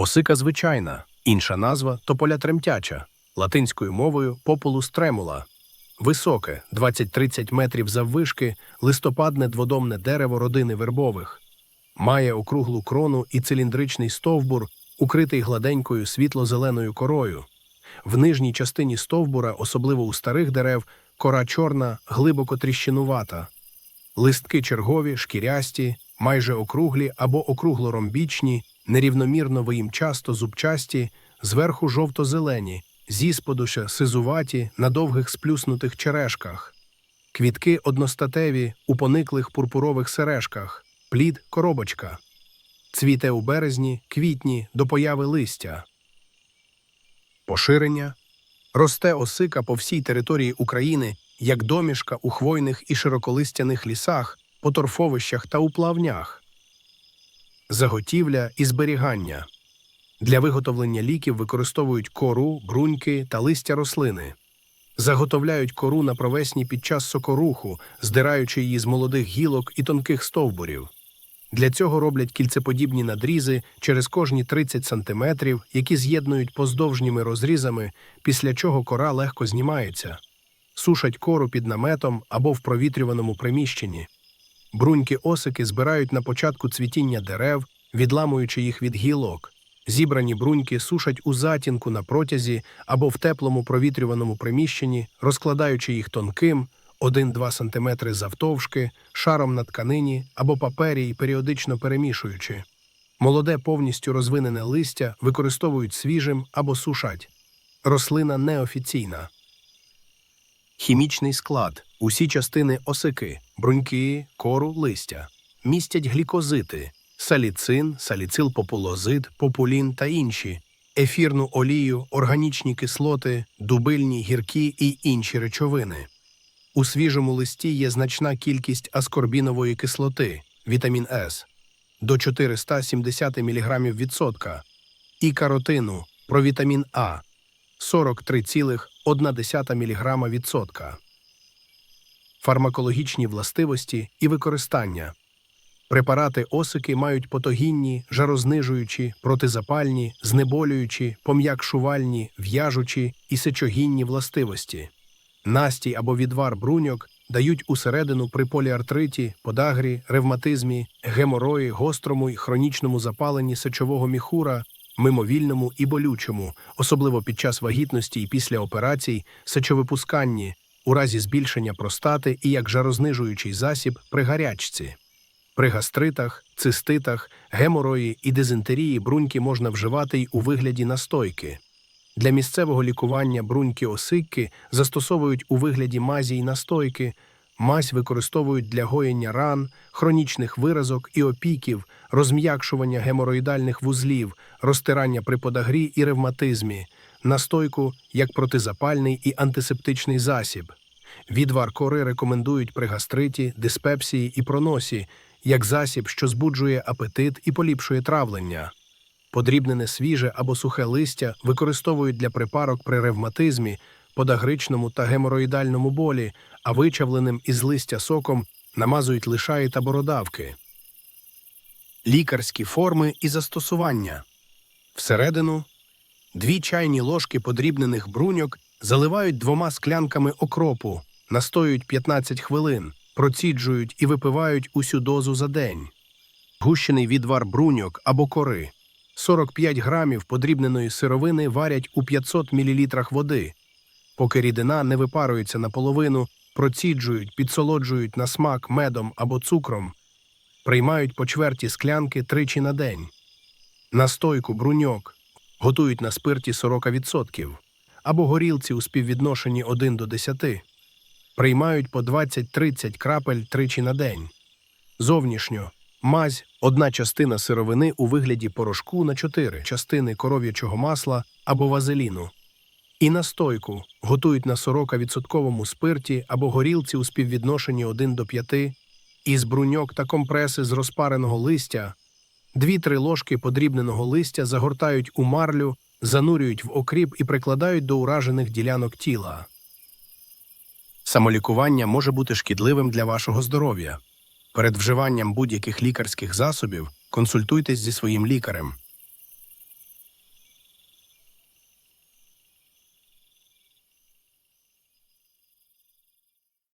Осика звичайна, інша назва тополя тремтяча, латинською мовою популус тремула. Високе, 20-30 метрів заввишки, листопадне дводомне дерево родини вербових. Має округлу крону і циліндричний стовбур, укритий гладенькою світло-зеленою корою. В нижній частині стовбура, особливо у старих дерев, кора чорна, глибоко тріщинувата. Листки чергові, шкірясті, майже округлі або округло-ромбічні, нерівномірно виїмчасто зубчасті, зверху жовто-зелені, зісподу сизуваті на довгих сплюснутих черешках. Квітки одностатеві у пониклих пурпурових сережках, плід коробочка. Цвіте у березні, квітні до появи листя. Поширення росте осика по всій території України як домішка у хвойних і широколистяних лісах, по торфовищах та у плавнях. Заготівля і зберігання. Для виготовлення ліків використовують кору, бруньки та листя рослини. Заготовляють кору на провесні під час сокоруху, здираючи її з молодих гілок і тонких стовбурів. Для цього роблять кільцеподібні надрізи через кожні 30 см, які з'єднують поздовжніми розрізами, після чого кора легко знімається. Сушать кору під наметом або в провітрюваному приміщенні. Бруньки осики збирають на початку цвітіння дерев, відламуючи їх від гілок. Зібрані бруньки сушать у затінку на протязі або в теплому провітрюваному приміщенні, розкладаючи їх тонким 1-2 см завтовшки, шаром на тканині або папері і періодично перемішуючи. Молоде повністю розвинене листя використовують свіжим або сушать. Рослина неофіційна. Хімічний склад. Усі частини осики, бруньки, кору, листя. Містять глікозити, саліцин, саліцилпопулозид, популін та інші, ефірну олію, органічні кислоти, дубильні, гіркі і інші речовини. У свіжому листі є значна кількість аскорбінової кислоти, вітамін С, до 470 мг відсотка, і каротину, провітамін А, 43,1 мг відсотка. Фармакологічні властивості і використання. Препарати осики мають потогінні, жарознижуючі, протизапальні, знеболюючі, пом'якшувальні, в'яжучі і сечогінні властивості. Настій або відвар бруньок дають усередину при поліартриті, подагрі, ревматизмі, геморої, гострому і хронічному запаленні сечового міхура, мимовільному і болючому, особливо під час вагітності і після операцій, сечовипусканні, у разі збільшення простати і як жарознижуючий засіб при гарячці. При гастритах, циститах, геморої і дизентерії бруньки можна вживати й у вигляді настойки. Для місцевого лікування бруньки осикки застосовують у вигляді мазі й настойки, мазь використовують для гоєння ран, хронічних виразок і опіків, розм'якшування геморроїдальних вузлів, розтирання при подагрі і ревматизмі, настойку як протизапальний і антисептичний засіб. Відвар кори рекомендують при гастриті, диспепсії і проносі, як засіб, що збуджує апетит і поліпшує травлення. Подрібнене свіже або сухе листя використовують для припарок при ревматизмі, подагричному та геморроїдальному болі, а вичавленим із листя соком намазують лишаї та бородавки. Лікарські форми і застосування. Всередину дві чайні ложки подрібнених бруньок заливають двома склянками окропу, настоюють 15 хвилин, проціджують і випивають усю дозу за день. Гущений відвар бруньок або кори. 45 грамів подрібненої сировини варять у 500 мл води. Поки рідина не випарується наполовину, проціджують, підсолоджують на смак медом або цукром, приймають по чверті склянки тричі на день. Настойку бруньок готують на спирті 40% або горілці у співвідношенні 1 до 10. Приймають по 20-30 крапель тричі на день. Зовнішньо мазь одна частина сировини у вигляді порошку на 4 частини коров'ячого масла або вазеліну. І настойку готують на 40% спирті або горілці у співвідношенні 1 до 5, із бруньок та компреси з розпареного листя, 2-3 ложки подрібненого листя загортають у марлю, занурюють в окріп і прикладають до уражених ділянок тіла. Самолікування може бути шкідливим для вашого здоров'я. Перед вживанням будь-яких лікарських засобів консультуйтесь зі своїм лікарем.